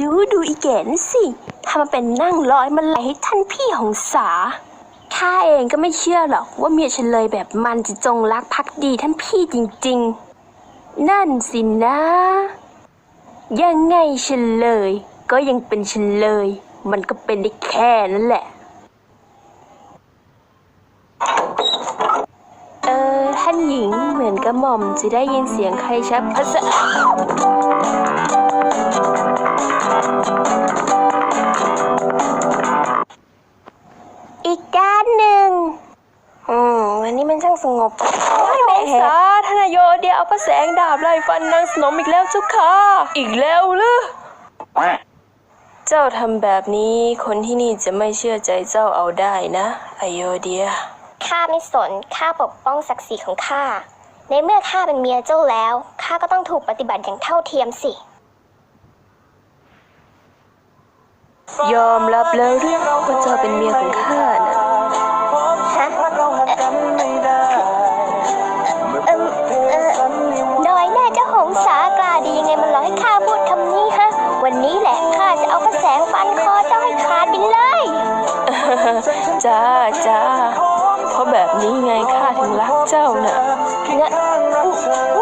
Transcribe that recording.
ดูดูอีแก่นสิทำมาเป็นนั่งร้อยมาไหลให้ท่านพี่ของสาข้าเองก็ไม่เชื่อหรอกว่าเมียฉันเลยแบบมันจะจงรักภักดีท่านพี่จริงๆ นั่นสินะ ยังไงฉันเลย ก็ยังเป็นฉันเลย มันก็เป็นได้แค่นั้นแหละ เออ ท่านหญิงเหมือนกระหม่อมจะได้ยินเสียงใครชักภาษ นนี้มันช่างสงบไม่แม่สาธนายโยเดียวเอาพระแสงดาบไล่ฟันนางสนมอีกแล้วเจ้าค่ะ อีกแล้วเหรอเจ้าทำแบบนี้คนที่นี่จะไม่เชื่อใจเจ้าเอาได้นะไอโยเดีย ข้าไม่สน ข้าปกป้องศักดิ์ศรีของข้า ในเมื่อข้าเป็นเมียเจ้าแล้ว ข้าก็ต้องถูกปฏิบัติอย่างเท่าเทียมสิ ยอมรับแล้วหรือว่าเจ้าเป็นเมีย จ้าจ้าเพราะแบบนี้ไงข้าถึงรักเจ้าน่ะเงอะเงียบไปเลยนะ